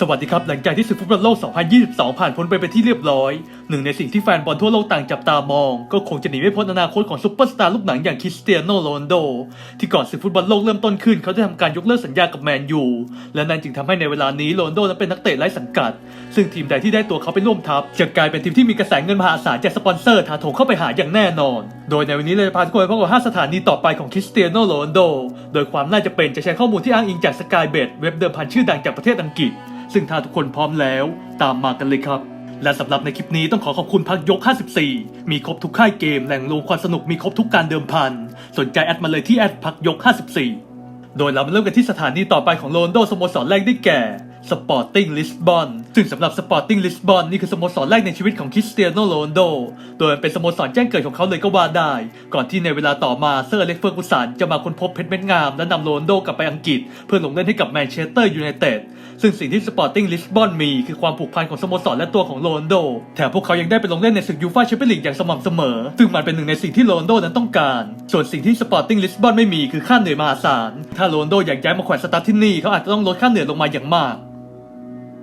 สวัสดีครับ หลังจากที่ศึกฟุตบอลโลก 2022 ผ่านพ้นไปเป็นที่เรียบร้อยหนึ่งในสิ่งที่แฟนบอลทั่วโลกต่างจับตามอง ก็คงจะหนีไม่พ้นอนาคตของซุปเปอร์สตาร์ลูกหนังอย่างคริสเตียโนโรนโด ที่ก่อนศึกฟุตบอลโลกเริ่มต้นขึ้นเขาได้ทำการยกเลิกสัญญากับแมนยู และนั่นจึงทำให้ในเวลานี้โรนโดนั้นเป็นนักเตะไร้สังกัด ซึ่งทีมใดที่ได้ตัวเขาไปร่วมทัพจะกลายเป็นทีมที่มีกระแสเงินมหาศาลจากสปอนเซอร์ถาโถมเข้าไปหาอย่างแน่นอน โดยในวันนี้เลยพาทุกคนไปพบกับ5สถานีต่อไปของคริสเตียโนโรนโด โดยความน่าจะเป็นจะใช้ข้อมูลที่อ้างอิงจากสกายเบดเว็บเดิมพันชื่อดังจากประเทศอังกฤษ ซึ่งถ้าทุกคนพร้อมแล้ว ตามมากันเลยครับ และสำหรับในคลิปนี้ต้องขอขอบคุณพักยก 54 มีครบทุกค่ายเกมแหล่งรวมความสนุกมีครบทุกการเดิมพัน สนใจแอดมาเลยที่แอดพักยก 54 โดยเรามาเริ่มกันที่สถานีต่อไปของโรนโดสโมสรแรกได้แก่ สปอร์ติ้งลิสบอนซึ่งสำหรับสปอร์ติ้งลิสบอนนี่คือสโมสรแรกในชีวิตของคริสเตียโนโรนโด โดยมันเป็นสโมสรแจ้งเกิดของเขาเลยก็ว่าได้ ก่อนที่ในเวลาต่อมาเซอร์เล็กเฟอร์กูสันจะมาค้นพบเพชรเม็ดงาม และนำโรนโดกลับไปอังกฤษ เพื่อลงเล่นให้กับแมนเชสเตอร์ยูไนเต็ดซึ่งสิ่งที่สปอร์ติ้งลิสบอนมีคือความผูกพันของสโมสรและตัวของโรนโด แถมพวกเขายังได้ไปลงเล่นในศึกยูฟ่าแชมเปี้ยนลีกอย่างสม่ำเสมอ ซึ่งมันเป็นหนึ่งในสิ่งที่โรนโดนั้นต้องการ ส่วนสิ่งที่สปอร์ติ้งลิสบอนไม่มีคือค่าเหนื่อยมหาศาล ถ้าโรนโดอยากย้ายมาแขวนสตาร์ทที่นี่เขาอาจจะต้องลดค่าเหนื่อยลงมาอย่างมาก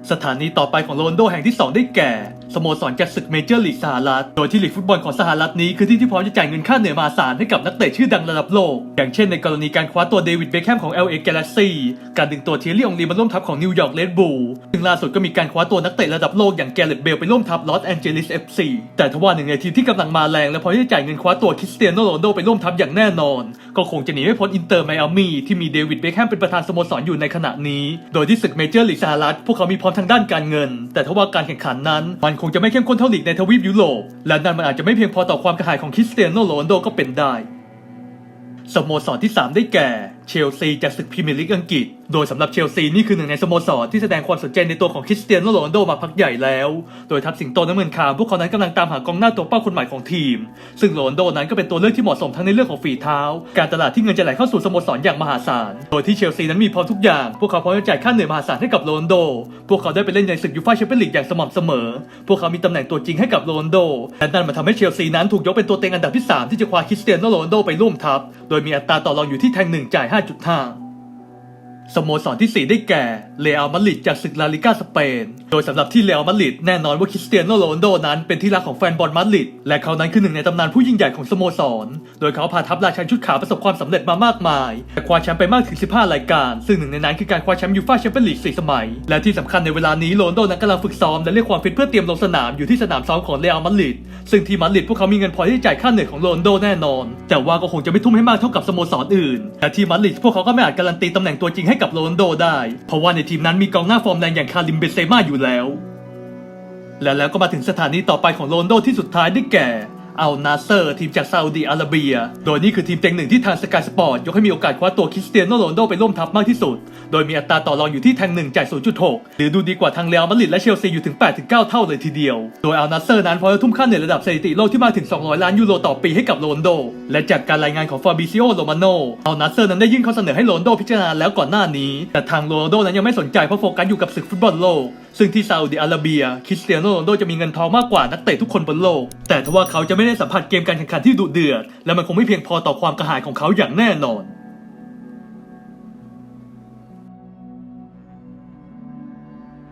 สถานีต่อไปของโรนโดแห่งที่ 2 ได้แก่ สโมสรจากศึกเมเจอร์ลีกสหรัฐ โดยที่ลีกฟุตบอลของสหรัฐนี้คือที่ที่พร้อมจะจ่ายเงินค่าเหนื่อยมหาศาลให้กับนักเตะชื่อดังระดับโลก อย่างเช่นในกรณีการคว้าตัวเดวิดเบคแฮมของ LA Galaxy การดึงตัวเทียรี่องลีมาร่วมทัพของนิวยอร์กเรดบูลซึ่งล่าสุดก็มีการคว้าตัวนักเตะระดับโลกอย่างแกเรตเบลไปร่วมทัพลอสแอนเจลิส FC แต่ทว่าหนึ่งในทีมที่กำลังมาแรงและพร้อมที่จะจ่ายเงินคว้าตัวคริสเตียโนโรนโดไปร่วมทัพอย่างแน่นอน ก็คงจะหนีไม่พ้นอินเตอร์ไมอามี่ที่มีเดวิดเบคแฮมเป็นประธานสโมสรอยู่ในขณะนี้ โดยที่ศึกเมเจอร์ลีกสหรัฐพวกเขามีพร้อมทางด้านการเงิน แต่ทว่าการแข่งขันนั้น มันคงจะไม่เข้มข้นเท่าลีกในทวีปยุโรปและนั่นมันอาจจะไม่เพียงพอต่อความกระหายของคริสเตียโนโรนโดก็เป็นได้สโมสรที่ 3 ได้แก่ เชลซีจากศึกพรีเมียร์ลีกอังกฤษ โดยสำหรับเชลซีนี่คือหนึ่งในสโมสรที่แสดงความสนใจในตัวของคริสเตียโนโรนัลโดมาพักใหญ่แล้ว โดยทัพสิงโตน้ำเงินขาวพวกเขานั้นกำลังตามหากองหน้าตัวเป้าคนใหม่ของทีม ซึ่งโรนัลโดนั้นก็เป็นตัวเลือกที่เหมาะสมทั้งในเรื่องของฝีเท้า การตลาดที่เงินจะไหลเข้าสู่สโมสรอย่างมหาศาล โดยที่เชลซีนั้นมีพร้อมทุกอย่าง พวกเขาพร้อมจะจ่ายค่าเหนื่อยมหาศาลให้กับโรนัลโด พวกเขาได้ไปเล่นในศึกยูฟ่าแชมเปี้ยนลีกอย่างสม่ำเสมอ พวกเขามีตำแหน่งตัวจริงให้กับโรนัลโดและนั่นมันทำให้เชลซีนั้นถูกยกเป็นตัวเต็งอันดับที่สามที่จะคว้าคริสเตียโนโรนัลโดไปร่วมทัพ โดยมีอัตราต่อรองอยู่ที่แทงหนึ่งจ่าย 좋다. สโมสรที่ 4 ได้แก่เรอัลมาดริดจากศึกลาลิกาสเปน โดยสำหรับที่เรอัลมาดริดแน่นอนว่าคริสเตียโนโรนโดนั้นเป็นที่รักของแฟนบอลมาดริดและเขานั้นคือหนึ่งในตำนานผู้ยิ่งใหญ่ของสโมสร โดยเขาพาทัพราชันชุดขาวประสบความสำเร็จมามากมายแต่คว้าแชมป์ไปมากถึง 15 รายการ ซึ่งหนึ่งในนั้นคือการคว้าแชมป์ยูฟ่าแชมเปี้ยนลีก 4 สมัย และที่สำคัญในเวลานี้โรนโดนั้นกำลังฝึกซ้อมและเรียกความฟิตเพื่อเตรียมลงสนามอยู่ที่สนามซ้อมของเรอัลมาดริดซึ่งที่มาดริดพวกเขามีเงินพอที่จะจ่ายค่าเหนื่อยของโรนโดแน่นอน แต่ว่าก็คงจะไม่ทุ่มให้มากเท่ากับสโมสรอื่นแต่ที่มาดริดพวกเขาก็ไม่อาจการันตีตำแหน่งตัวจริงให้กับโรนโดได้ เพราะว่าในทีมนั้นมีกองหน้าฟอร์มแรงอย่างคาริมเบเซม่าอยู่แล้ว และแล้วก็มาถึงสถานีต่อไปของโรนโดที่สุดท้ายได้แก่ อัลนาเซอร์ทีมจากซาอุดีอาระเบีย โดยนี่คือทีมเต็งหนึ่งที่ทางสกายสปอร์ตยกให้มีโอกาสคว้าตัวคริสเตียโนโรนโดไปร่วมทัพมากที่สุด โดยมีอัตราต่อรองอยู่ที่แทงหนึ่งจ่าย 0.6 หรือดูดีกว่าทางเรอัลมาดริดและเชลซีอยู่ถึง 8-9 เท่าเลยทีเดียว โดยอัลนาเซอร์นั้นพอจะทุ่มค่าเหนื่อยระดับสถิติโลกที่มาถึง 200 ล้านยูโรต่อปีให้กับโรนโด และจากการรายงานของฟาบิซิโอโรมาโนอัลนาเซอร์นั้นได้ยื่นข้อเสนอให้โรนโดพิจารณาแล้วก่อนหน้านี้ แต่ทางโรนโดนั้นยังไม่สนใจเพราะโฟกัสอยู่กับศึกฟุตบอลโลกซึ่งที่ซาอุดิอาระเบียคริสเตียโนโรนลโดจะมีเงินทองมากกว่านักเตะทุกคนบนโลก แต่ทว่าเขาจะไม่ได้สัมผัสเกมการแข่งขันที่ดุเดือด และมันคงไม่เพียงพอต่อความกระหายของเขาอย่างแน่นอน